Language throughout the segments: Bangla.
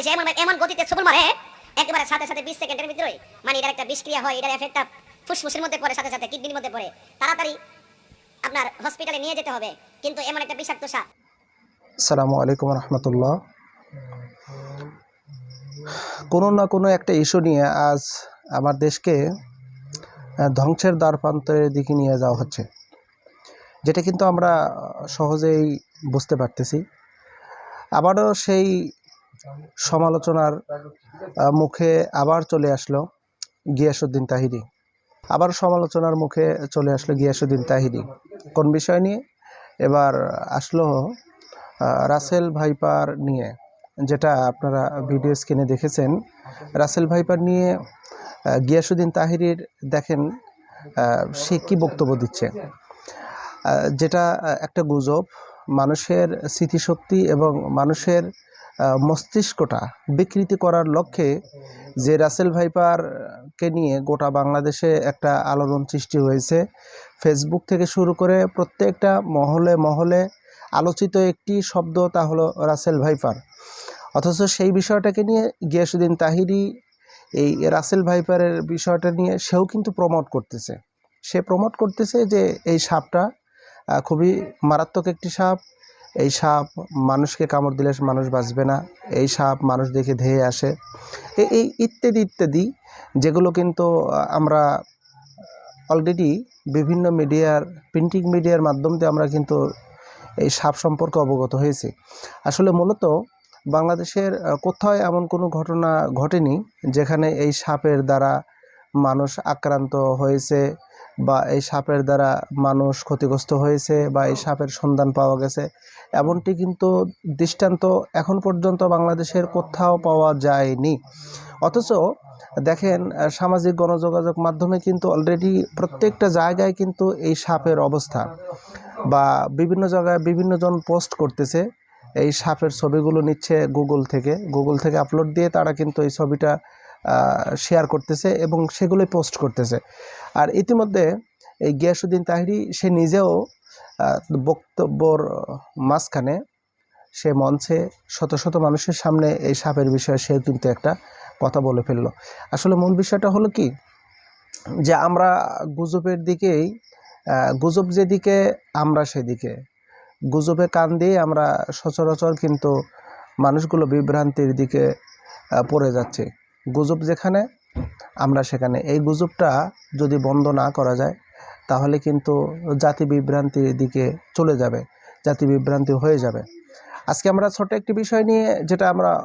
এসে এমন এমন গতিতে ছবল মারে, একেবারে সাথে সাথে বিশ সেকেন্ডের ভিতরে মানে এটার একটা বিষক্রিয়া হয়, এটার এফেক্টটা ফুসফুসের মধ্যে পড়ে, সাথে সাথে কিডনির মধ্যে পড়ে। তাড়াতাড়ি আপনার হসপিটালে নিয়ে যেতে হবে, কিন্তু এমন একটা বিষাক্ত সাপ। আসসালামু আলাইকুম রহমতুল্লাহ। কোনো না কোনো একটা ইস্যু নিয়ে আজ আমার দেশকে ধ্বংসের দ্বারপ্রান্তের দিকে নিয়ে যাওয়া হচ্ছে। যেটা কিন্তু আমরা সহজেই বুঝতে পারতেছি। আবারও সেই সমালোচনার মুখে আবার চলে আসলো গিয়াসুদ্দিন তাহিরি। আবার সমালোচনার মুখে চলে আসলো গিয়াসুদ্দিন তাহিরি। কোন বিষয় নিয়ে? এবার আসলো রাসেল ভাইপার নিয়ে, যেটা আপনারা ভিডিও স্ক্রিনে দেখেছেন। রাসেল ভাইপার নিয়ে গিয়াসুদ্দিন তাহিরির দেখেন সে কী বক্তব্য দিচ্ছে? যেটা একটা গুজব, মানুষের স্মৃতিশক্তি এবং মানুষের মস্তিষ্কটা বিকৃতি করার লক্ষ্যে যে রাসেল ভাইপারকে নিয়ে গোটা বাংলাদেশে একটা আলোড়ন সৃষ্টি হয়েছে, ফেসবুক থেকে শুরু করে প্রত্যেকটা মহলে মহলে আলোচিত একটি শব্দ তা হলো রাসেল ভাইপার। অথচ সেই বিষয়টাকে নিয়ে গিয়াসুদ্দিন তাহিরি এই রাসেল ভাইপারের বিষয়টা নিয়ে সেও কিন্তু প্রমোট করতেছে। সে প্রমোট করতেছে যে এই সাপটা খুবই মারাত্মক একটি সাপ এই সাপ মানুষকে কামড় দিলে মানুষ বাঁচবে না। এই সাপ মানুষ দেখে ধেয়ে আসে। এই ইত্যাদি ইত্যাদি যেগুলো কিন্তু আমরা অলরেডি বিভিন্ন মিডিয়ার প্রিন্টিং মিডিয়ার মাধ্যম দিয়ে আমরা কিন্তু এই সাপ সম্পর্কে অবগত হয়েছি। আসলে মূলত বাংলাদেশের কোথাও এমন কোনো ঘটনা ঘটেনি যেখানে এই সাপের দ্বারা মানুষ আক্রান্ত হয়েছে বা এই সাপের দ্বারা মানুষ ক্ষতিগ্রস্ত হয়েছে বা এই সাপের সন্ধান পাওয়া গেছে, এমনটি কিন্তু দৃষ্টান্ত এখন পর্যন্ত বাংলাদেশের কোথাও পাওয়া যায়নি। অথচ দেখেন সামাজিক গণযোগাযোগ মাধ্যমে কিন্তু অলরেডি প্রত্যেকটা জায়গায় কিন্তু এই সাপের অবস্থা বা বিভিন্ন জায়গায় বিভিন্নজন পোস্ট করতেছে, এই সাপের ছবিগুলো নিচ্ছে গুগল থেকে। গুগল থেকে আপলোড দিয়ে তারা কিন্তু এই ছবিটা শেয়ার করতেছে এবং সেগুলোই পোস্ট করতেছে। আর ইতিমধ্যে এই গিয়াসুদ্দিন তাহিরি, সে নিজেও বক্তব্যর মাঝখানে সে মঞ্চে শত শত মানুষের সামনে এই সাপের বিষয়ে সে কিন্তু একটা কথা বলে ফেলল। আসলে মূল বিষয়টা হলো কি? যে আমরা গুজবের দিকেই গুজব যেদিকে, আমরা সেদিকে। গুজবে কান দিয়ে আমরা সচরাচর কিন্তু মানুষগুলো বিভ্রান্তির দিকে পড়ে যাচ্ছে। গুজব যেখানে, আমরা সেখানে। এই গুজবটা যদি বন্ধ না করা যায়, তাহলে কিন্তু জাতি বিভ্রান্তির দিকে চলে যাবে, জাতি বিভ্রান্তি হয়ে যাবে। আজকে আমরা ছোট একটি বিষয় নিয়ে যেটা আমরা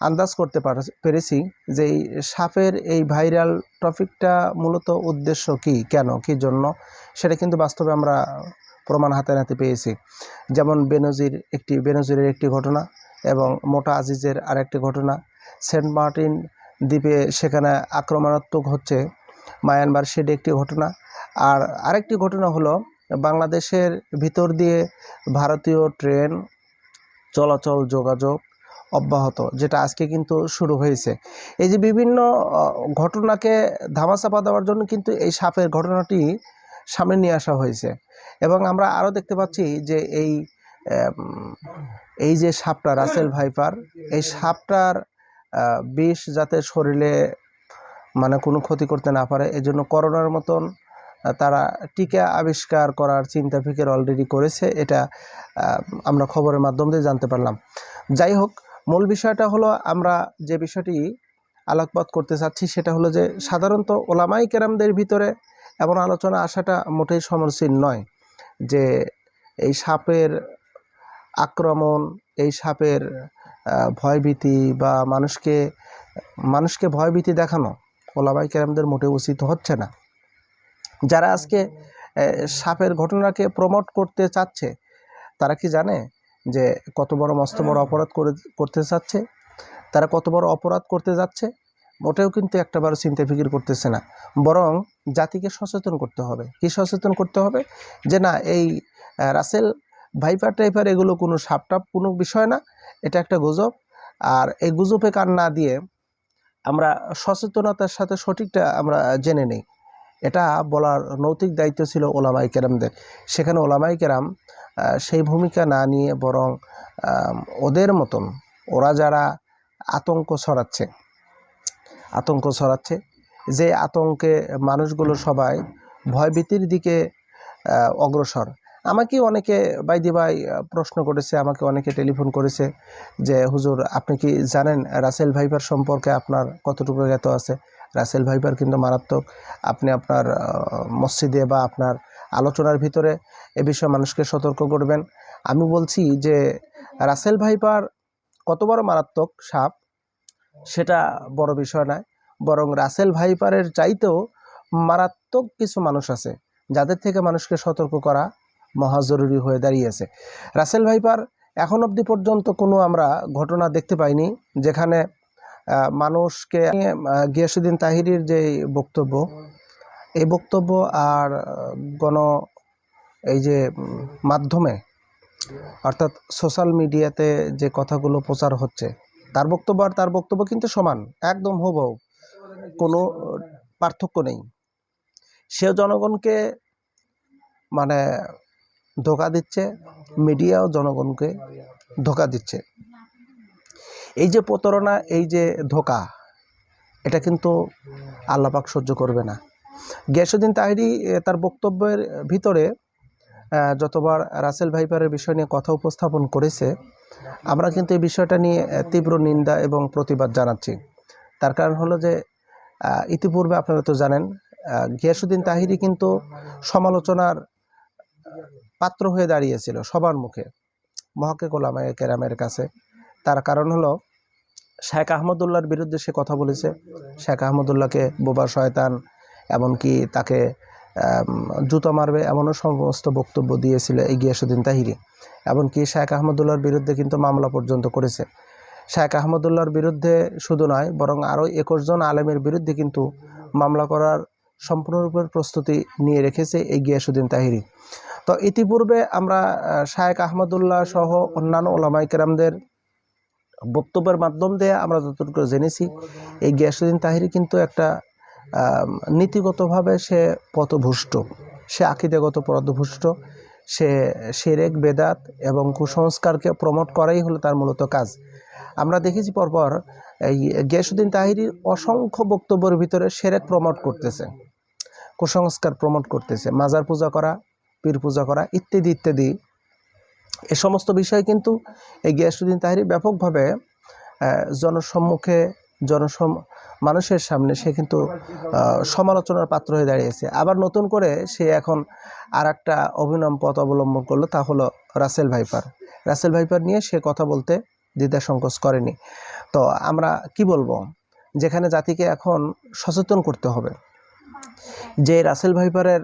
আন্দাজ করতে পার- পেরেছি যে এই সাপের এই ভাইরাল টপিকটা মূলত উদ্দেশ্য কি, কেন, কি জন্য, সেটা কিন্তু বাস্তবে আমরা প্রমাণ হাতে নাতে পেয়েছি। যেমন বেনজির একটি, বেনজিরের একটি ঘটনা এবং মোটা আজিজের আরেকটি ঘটনা, সেন্ট মার্টিন দ্বীপে সেখানে আক্রমণাত্মক হচ্ছে মায়ানমার। সেটি একটি ঘটনা। আর আরেকটি ঘটনা হলো, বাংলাদেশের ভিতর দিয়ে ভারতীয় ট্রেন চলাচল যোগাযোগ অব্যাহত, যেটা আজকে কিন্তু শুরু হয়েছে। এই যে বিভিন্ন ঘটনাকে ধামাচাপা দেওয়ার জন্য কিন্তু এই সাপের ঘটনাটি সামনে নিয়ে আসা হয়েছে। এবং আমরা আরও দেখতে পাচ্ছি যে এই এই যে সাপটা, রাসেল ভাইপার, এই সাপটার বিষ যাতে শরীরে মানে কোনো ক্ষতি করতে না পারে, এজন্য করোনার মতন তারা টিকা আবিষ্কার করার চিন্তা ফিকির অলরেডি করেছে, এটা আমরা খবরের মাধ্যম দিয়ে জানতে পারলাম। যাই হোক, মূল বিষয়টা হলো আমরা যে বিষয়টি আলোকপাত করতে চাচ্ছি, সেটা হলো যে সাধারণত ওলামাই কেরামদের ভিতরে এমন আলোচনা আসাটা মোটেই সমরসীন নয় যে এই সাপের আক্রমণ, এই সাপের ভয়ভীতি বা মানুষকে মানুষকে ভয়ভীতি দেখানো ওলামাই কেরামদের মোটেও উচিত হচ্ছে না। যারা আজকে সাপের ঘটনাকে প্রমোট করতে চাচ্ছে, তারা কি জানে যে কত বড় মস্ত বড় অপরাধ করে, করতে চাচ্ছে? তারা কত বড় অপরাধ করতে যাচ্ছে? মোটেও কিন্তু একটাবারও চিন্তা ফিকির করতেছে না। বরং জাতিকে সচেতন করতে হবে। কি সচেতন করতে হবে? যে না, এই রাসেল ভাইপার টাইপার এগুলো কোনো সাপটাপ, কোনো বিষয় না। এটা একটা গুজব। আর এই গুজবে কান না দিয়ে আমরা সচেতনতার সাথে সঠিকটা আমরা জেনে নেই। এটা বলার নৈতিক দায়িত্ব ছিল ওলামাই কেরামদের। সেখানে ওলামাই কেরাম সেই ভূমিকা না নিয়ে বরং ওদের মতন ওরা যারা আতঙ্ক ছড়াচ্ছে আতঙ্ক ছড়াচ্ছে যে আতঙ্কে মানুষগুলো সবাই ভয়ভীতির দিকে অগ্রসর। আমাকে অনেকে বাইদি ভাই প্রশ্ন করেছে, আমাকে অনেকে টেলিফোন করেছে যে, হুজুর, আপনি কি জানেন রাসেল ভাইপার সম্পর্কে আপনার কতটুকু জ্ঞাত আছে? রাসেল ভাইপার কিন্তু মারাত্মক। আপনি আপনার মসজিদে বা আপনার আলোচনার ভিতরে এ বিষয়ে মানুষকে সতর্ক করবেন। আমি বলছি যে রাসেল ভাইপার কত বড় মারাত্মক সাপ, সেটা বড় বিষয় নয়। বরং রাসেল ভাইপারের চাইতেও মারাত্মক কিছু মানুষ আছে, যাদের থেকে মানুষকে সতর্ক করা মহা জরুরি হয়ে দাঁড়িয়েছে। রাসেল ভাইপার এখন অবধি পর্যন্ত কোনো আমরা ঘটনা দেখতে পাইনি, যেখানে মানুষকে গিয়াসুদ্দিন তাহিরির যে বক্তব্য, এই বক্তব্য আর গণ, এই যে মাধ্যমে, অর্থাৎ সোশ্যাল মিডিয়াতে যে কথাগুলো প্রচার হচ্ছে, তার বক্তব্য আর তার বক্তব্য কিন্তু সমান, একদম হুবহু, কোনো পার্থক্য নেই। সেও জনগণকে মানে ধোকা দিচ্ছে মিডিয়াও জনগণকে ধোকা দিচ্ছে। এই যে প্রতারণা, এই যে ধোকা, এটা কিন্তু আল্লাপাক সহ্য করবে না। গিয়াসুদ্দিন তাহিরি তার বক্তব্যের ভিতরে যতবার রাসেল ভাইপারের বিষয় নিয়ে কথা উপস্থাপন করেছে, আমরা কিন্তু এই বিষয়টা নিয়ে তীব্র নিন্দা এবং প্রতিবাদ জানাচ্ছি। তার কারণ হলো যে ইতিপূর্বে আপনারা তো জানেন গিয়াসুদ্দিন তাহিরি কিন্তু সমালোচনার পাত্র হয়ে দাঁড়িয়েছিল সবার মুখে, মহাকে গোলামায় কেরামের কাছে। তার কারণ হলো, শেখ আহমদুল্লাহর বিরুদ্ধে সে কথা বলেছে। শেখ আহমদুল্লাহকে বোবা শয়তান, এমনকি তাকে জুতো মারবে এমনও সমস্ত বক্তব্য দিয়েছিল এই গিয়াসুদ্দিন তাহিরি। এমনকি শেখ আহমদুল্লাহর বিরুদ্ধে কিন্তু মামলা পর্যন্ত করেছে। শেখ আহমদুল্লাহর বিরুদ্ধে শুধু নয়, বরং আরও একুশ জন আলেমের বিরুদ্ধে কিন্তু মামলা করার সম্পূর্ণরূপে প্রস্তুতি নিয়ে রেখেছে এই গিয়াসুদ্দিন তাহিরি। তো ইতিপূর্বে আমরা শায়েক আহমদুল্লাহ সহ অন্যান্য ওলামাই কেরামদের বক্তব্যের মাধ্যম দিয়ে আমরা যতটুকু জেনেছি, এই গিয়াসুদ্দিন তাহিরি কিন্তু একটা নীতিগতভাবে সে পথভুষ্ট সে আকিদেগত পদভুষ্ট সে সেরেক, বেদাত এবং কুসংস্কারকে প্রমোট করাই হলো তার মূলত কাজ। আমরা দেখেছি পরপর এই গিয়াসুদ্দিন তাহিরির অসংখ্য বক্তব্যের ভিতরে সেরেক প্রমোট করতেছে, কুসংস্কার প্রমোট করতেছে, মাজার পূজা করা পীর পূজা করা, ইত্যাদি ইত্যাদি। এ সমস্ত বিষয় কিন্তু এই গিয়াসুদ্দিন তাহিরি ব্যাপকভাবে জনসম্মুখে, জনসম, মানুষের সামনে সে কিন্তু সমালোচনার পাত্র হয়ে দাঁড়িয়েছে। আবার নতুন করে সে এখন আর একটা অভিনব পথ অবলম্বন করল, তা হলো রাসেল ভাইপার। রাসেল ভাইপার নিয়ে সে কথা বলতে দ্বিধা সংকোচ করেনি। তো আমরা কি বলব? যেখানে জাতিকে এখন সচেতন করতে হবে। যে রাসেল ভাইপারের